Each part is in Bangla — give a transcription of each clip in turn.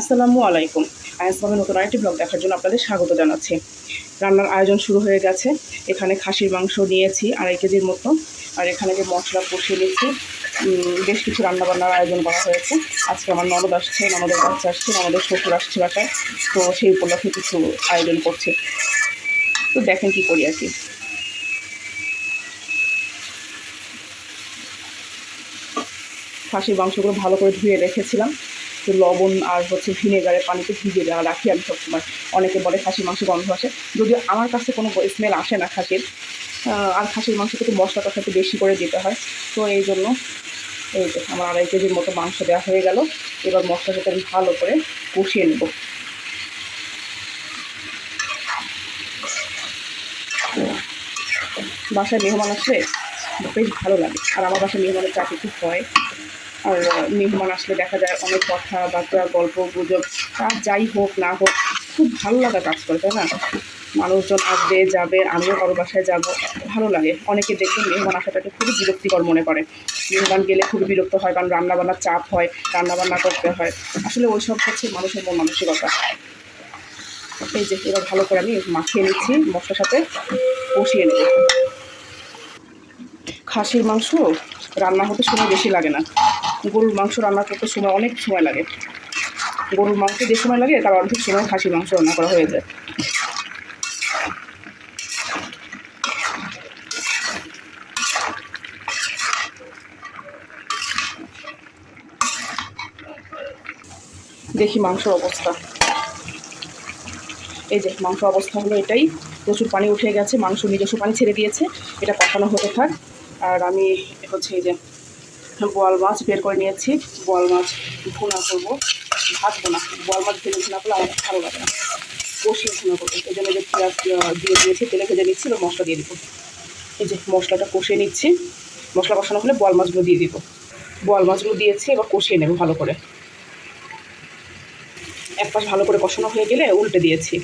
আসসালামু আলাইকুম। আয়াসমামের নতুন আরেকটি ব্লগ দেখার জন্য আপনাদের স্বাগত জানাচ্ছি। রান্নার আয়োজন শুরু হয়ে গেছে। এখানে খাসির মাংস নিয়েছি, আড়াই কেজির মতো। আর এখানে যে মশলা কষিয়ে নিয়েছি বেশ কিছু রান্নাবান্নার আয়োজন করা হয়েছে। আজকে আমার ননদ আসছে, ননদের বাচ্চা আসছে, ননদের শ্বশুর আসছে বাসায়। তো সেই উপলক্ষে কিছু আয়োজন করছে। তো দেখেন কি করি আর কি। খাসির মাংসগুলো ভালো করে ধুয়ে রেখেছিলাম। লবণ আর হচ্ছে ভিনেগারের পানিতে ভিজে রাখি আমি সবসময়। অনেকে বলে খাসির মাংস গন্ধ আসে। যদিও আমার কাছে কোনো স্মেল আসে না খাসির আর খাসির মাংস একটু মশলা একটু বেশি করে দিতে হয়। তো এই জন্য এই যে আমার আড়াই কেজির মতো মাংস দেওয়া হয়ে গেল। এবার মশলার সাথে আমি ভালো করে কষিয়ে নেব। বাসায় মেহমান আসলে বেশ ভালো লাগে। আর আমার বাসায় মেহমানের চাকরি খুব হয়। আর মেহমান আসলে দেখা যায় অনেক কথাবার্তা গল্প, গুজব তা যাই হোক না হোক, খুব ভালো লাগা কাজ করে, তাই না? মানুষজন আসবে, যাবে, আমিও কারও বাসায় যাব, ভালো লাগে। অনেকে দেখবেন মেহমান আসাটাকে খুবই বিরক্তিকর মনে করে। মেহমান গেলে খুবই বিরক্ত হয়, কারণ রান্নাবান্নার চাপ হয়, রান্নাবান্না করতে হয়। আসলে ওইসব হচ্ছে মানুষের মন মানসিকতা। এই যে, এবার ভালো করে আমি মাখিয়ে নিচ্ছি, মশলার সাথে কষিয়ে নেব। খাসির মাংস রান্না হতে সময় বেশি লাগে না। গরুর মাংস রান্না করতে সময়, অনেক সময় লাগে। গরুর মাংস যে সময় লাগে, তার অর্ধেক সময় খাসির মাংস রান্না করা হয়ে যায়। দেখি মাংসের অবস্থা। এই যে, মাংস অবস্থা হলো এটাই। প্রচুর পানি উঠে গেছে মাংস নিজস্ব পানি ছেড়ে দিয়েছে। এটা কষানো হতে থাক। আর আমি হচ্ছে এই যে বোয়াল মাছ বের করে নিয়েছি। বোয়াল মাছ ভুনা করব। ভাজবো না বোয়াল মাছ ভেজে ভুনা করলে আমার ভালো লাগে না। কষিয়ে ভুনা করব। এই জন্য যে পেঁয়াজ দিয়ে দিয়েছি, তেলে ভেজে নিচ্ছি, এবার মশলা দিয়ে দিব। এই যে মশলাটা কষিয়ে নিচ্ছি। মশলা কষানো হলে বোয়াল মাছগুলো দিয়ে দিব। বোয়াল মাছগুলো দিয়েছি, এবার কষিয়ে নেব ভালো করে। এক পাশ ভালো করে কষানো হয়ে গেলে উল্টে দিয়েছি।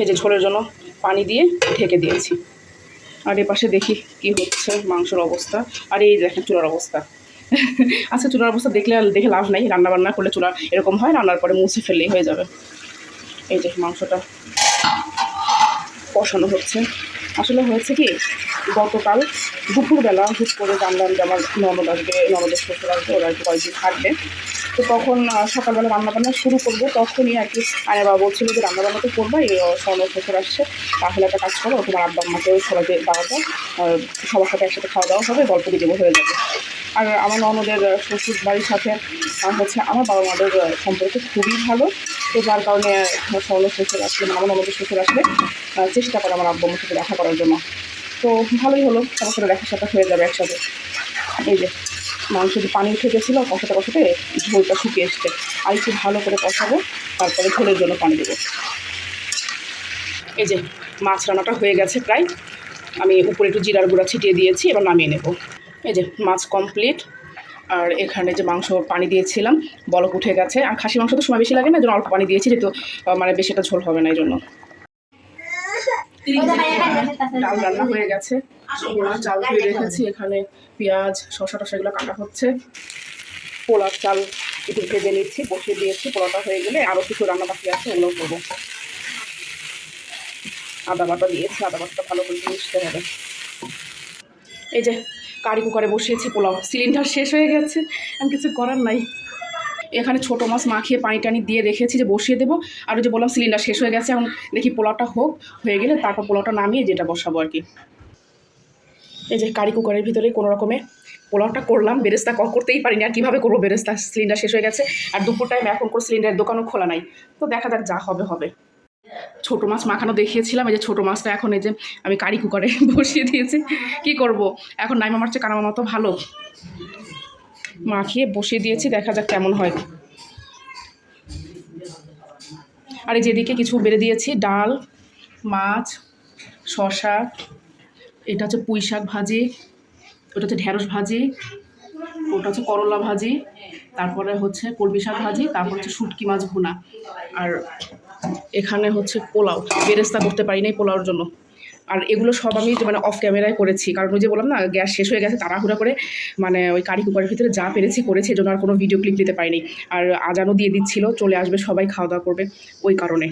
এই যে ঝোলের জন্য পানি দিয়ে ঢেকে দিয়েছি। আর এ পাশে দেখি কি হচ্ছে মাংসের অবস্থা। আর এই দেখেন চুলার অবস্থা। আচ্ছা চুলার অবস্থা দেখলে দেখে লাভ নাই। রান্না বান্না করলে চুলা এরকম হয় রান্নার পরে মুছে ফেললেই হয়ে যাবে। এই যে মাংসটা কষানো হচ্ছে। আসলে হয়েছে কি, গতকাল দুপুরবেলা হুট করে জানলাম যে আমার ননদ আসবে, ননদের শ্বশুর আসবে, ওরা কয়েকদিন থাকবে। তো তখন সকালবেলা রান্নাবান্না শুরু করব। তখনই আর কি আরে বাবা বলছিল যে, রান্নাবান্না তো করবা এই স্বর্ণ শ্বশুর আসছে। তাহলে একটা কাজ করো তোমার আব্বা আম্মাকেও সবাইকে দাওয়া দাও সবার সাথে একসাথে খাওয়া দাওয়া হবে, গল্প গুজব হয়ে যাবে। আর আমার ননদের শ্বশুর বাড়ির সাথে হচ্ছে আমার বাবা মাদের সম্পর্ক খুবই ভালো। তো যার কারণে স্বর্ণ শ্বশুর আসলে মানে আমার ননদের শ্বশুর আসলে চেষ্টা করে আমার আব্বা আমার সাথে দেখা করার জন্য। তো ভালোই হলো, সবার সাথে দেখা সাথে হয়ে যাবে একসাথে। এই যে। মাংস যে পানি উঠে গেছিল কষাতে কষাতে ঝোলটা শুকিয়ে এসছে। আর একটু ভালো করে কষাবো, তারপরে ঝোলের জন্য পানি দেবো। এই যে, মাছ রান্নাটা হয়ে গেছে প্রায়। আমি উপরে একটু জিরার গুঁড়া ছিটিয়ে দিয়েছি, এবার নামিয়ে নেব। এই যে, মাছ কমপ্লিট আর এখানে যে মাংস পানি দিয়েছিলাম, বলক উঠে গেছে। আর খাসি মাংস তো সময় বেশি লাগে না জন্য অল্প পানি দিয়েছি, যেহেতু মানে বেশি একটা ঝোল হবে না, এই জন্য। ডাল রান্না হয়ে। গেছে। পোলার চাল ধুয়ে রেখেছি এখানে পেঁয়াজ শসা টসা এগুলো কাটা হচ্ছে। পোলার চাল একটু ভেজে নিচ্ছি বসিয়ে দিয়েছি পোলাটা হয়ে গেলে আরও কিছু রান্না বাকি আছে ওগুলো করব। আদা বাটা দিয়েছি আদা বাটাটা ভালো করে মিশতে হবে। এই যে কারি কুকারে বসিয়েছি পোলাও সিলিন্ডার শেষ হয়ে গেছে আমি কিছু করার নাই। এখানে ছোটো মাছ মাখিয়ে পানি টানি দিয়ে রেখেছি যে বসিয়ে দেবো। আর যে বললাম সিলিন্ডার শেষ হয়ে গেছে, এখন দেখি পোলাওটা হোক, হয়ে গেলে তারপর পোলাওটা নামিয়ে যেটা বসাবো আর কি। এই যে কারি কুকারের ভিতরে কোনো রকমে পোলাওটা করলাম, বেরেস্তা করতেই পারিনি আর কীভাবে করব বেরেস্তা? সিলিন্ডার শেষ হয়ে গেছে, আর দুপুর টাইম এখন করে সিলিন্ডারের দোকানও খোলা নাই। তো দেখা যাক যা হবে হবে। ছোটো মাছ মাখানো দেখিয়েছিলাম, এই যে ছোটো মাছটা এখন এই যে আমি কারি কুকারে বসিয়ে দিয়েছি। কি করব? এখন নাইমা মারছে কানামা মতো ভালো। মাখিয়ে বসিয়ে দিয়েছি, দেখা যাক কেমন হয়। আর এই যেদিকে কিছু বেড়ে দিয়েছি, ডাল, মাছ শশা এটা হচ্ছে পুঁই শাক ভাজি, ওটা হচ্ছে ঢেঁড়স ভাজি, ওটা হচ্ছে করলা ভাজি, তারপরে হচ্ছে কলমি শাক ভাজি, তারপর হচ্ছে শুটকি মাছ ভুনা। আর এখানে হচ্ছে পোলাও, বেরেস্তা করতে পারি নাই পোলাওর জন্য। আর এগুলো সব আমি মানে অফ ক্যামেরায় করেছি। কারণ ওই যে বললাম না গ্যাস শেষ হয়ে গেছে তাড়াহুড়া করে মানে ওই কারি কুকারের ভিতরে যা পেরেছি করেছি এজন্য আর কোনো ভিডিও ক্লিপ দিতে পারিনি। আর আজানও দিয়ে দিচ্ছিল চলে আসবে সবাই খাওয়া দাওয়া করবে ওই কারণে।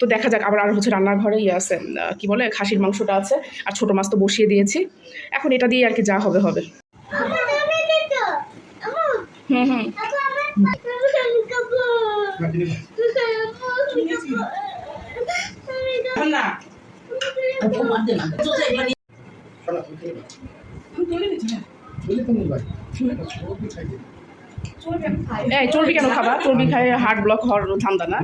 তো দেখা যাক আবার আর হচ্ছে রান্নাঘরে ইয়ে আছে কি বলে খাসির মাংসটা আছে আর ছোটো মাছ তো বসিয়ে দিয়েছি। এখন এটা দিয়ে আর কি যা হবে হবে। হুম হুম। এই চর্বি কেন খাবা? চর্বি খায় হার্ট ব্লক হওয়ার ধান্দা না?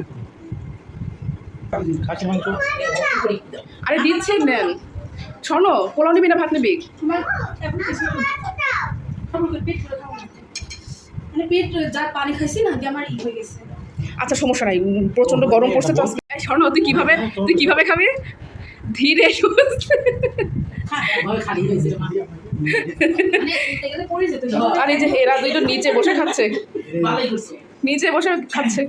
আরে দিচ্ছি নেন। শোনো পোলাও নিবি না ভাত নিবি? মানে পেট যা পানি খাইছি না আমার ই হয়ে গেছে। আচ্ছা সমস্যা নাই প্রচণ্ড গরম পড়ছে তো। শোনো তুই কীভাবে তুই কীভাবে খাবি? ধীরে সুস্থে। মানে আর এই যে এরা দুইজন নিচে বসে খাচ্ছে। নিচে বসে খাচ্ছে।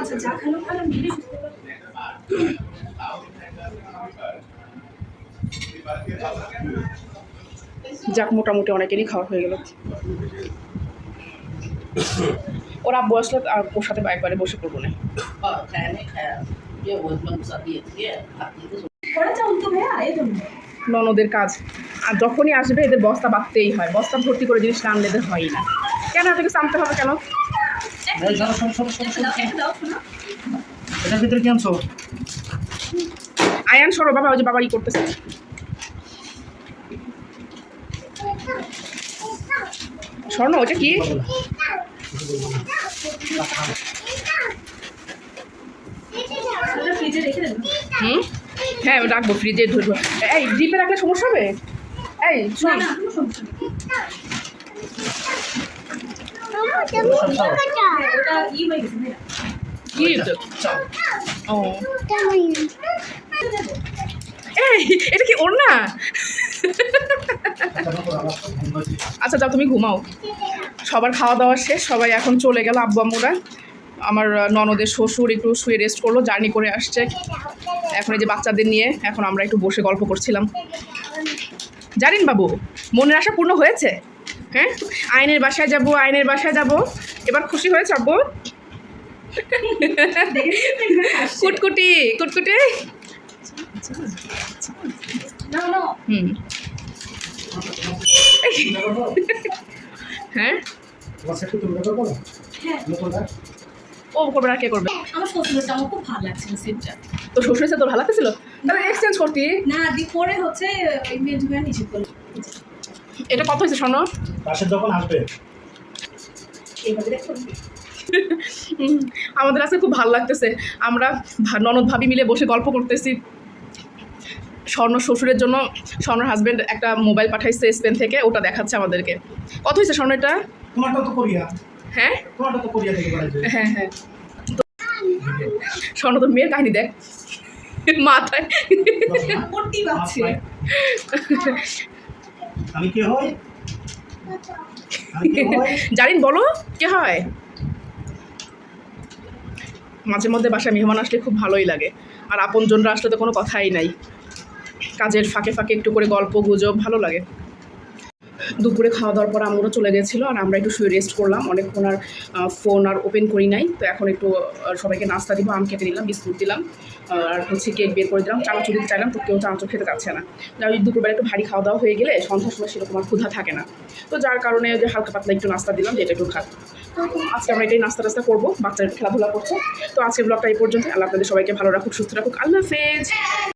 আচ্ছা যাক মোটামুটি অনেকেরই খাওয়া হয়ে গেল। ওরা আব্বু আসলে আর ওর সাথে একবারে বসে পড়ব না। ননদের কাজ। আর যখনই আসবে এদের বস্তা বাঁধতেই হয়। বস্তা ভর্তি করে জিনিস না আনলে এদের হয়ই না। কেন এদেরকে সামতে হবে কেন? এটার ভিতরে কি আনছো? আয়ান সরো বাবা ওই যে বাবা ই করতেছে। স্বর্ণ ওটা কি? হুম? হ্যাঁ রাখব ফ্রিজে ধরে ধরে। এই ডিপে রাখলে সমস্যা হবে? এই শোন। এই এটা কি ওর না আচ্ছা যাও তুমি ঘুমাও। সবার খাওয়া দাওয়া শেষ সবাই এখন চলে গেল আব্বু আম্মুরা। আমার ননদের শ্বশুর একটু শুয়ে রেস্ট করল জার্নি করে আসছে। এখন এই যে বাচ্চাদের নিয়ে এখন আমরা একটু বসে গল্প করছিলাম। জানেন বাবু মনের আশা পূর্ণ হয়েছে? হ্যাঁ? আইনের বাসায় যাব আইনের বাসায় যাব। এবার খুশি হয়েছে আব্বু? কুটকুটি কুটকুটি। হুম। হ্যাঁ? হ্যাঁ। ও করবে না কে করবে? আমার শ্বশুরটা আমার খুব ভালো লাগছে সিটটা। তো শ্বশুর সাথে তোর ভালো লাগতেছিল? তাহলে এক্সচেঞ্জ করতি। না দি পরে হচ্ছে করল এটা কত হয়েছে শোনো? যখন আসবে। আমাদের আজকে খুব ভালো লাগতেছে। আমরা ননদ ভাবি মিলে বসে গল্প করতেছি। স্বর্ণ শ্বশুরের জন্য স্বর্ণর হাজব্যান্ড একটা মোবাইল পাঠাইছে স্পেন থেকে ওটা দেখাচ্ছে আমাদেরকে। কত হয়েছে স্বর্ণ এটা? তোমারটা তো কোরিয়া। হ্যাঁ? তোমারটা তো কোরিয়া থেকে হ্যাঁ হ্যাঁ। স্বর্ণ তোর মেয়ের কাহিনী দেখ। মাথায়। আমি কে হই? জারিন বলো কে হয়? মাঝে মধ্যে বাসায় মেহমান আসলে খুব ভালোই লাগে। আর আপনজনরা আসলে তো কোনো কথাই নাই। কাজের ফাঁকে ফাঁকে একটু করে গল্প, গুজব ভালো লাগে। দুপুরে খাওয়া দাওয়ার পর আমরা চলে গেছিল আর আমরা একটু শুয়ে রেস্ট করলাম। অনেকক্ষণ আর ফোন আর ওপেন করি নাই। তো এখন একটু সবাইকে নাস্তা দিব, আম কেটে নিলাম, বিস্কুট দিলাম, আর হচ্ছে কেক বের করে দিলাম। চানাচুর দিতে চাইলাম, তো কেউ চানাচুর খেতে চাচ্ছে না। ওই দুপুরবেলা একটু ভারী খাওয়া দাওয়া হয়ে গেলে সন্ধ্যার সময় সেরকম আর ক্ষুধা থাকে না। তো যার কারণে যে হালকা পাতলা একটু নাস্তা দিলাম, যেটা একটু খাক। তো আজকে আমরা এটাই নাস্তা টাস্তা করব, বাচ্চারা খেলাধুলা করছে। তো আজকের ব্লগটা এই পর্যন্ত আল্লাহ আপনাদের সবাইকে ভালো রাখুক, সুস্থ রাখুক। আল্লাহ হাফেজ!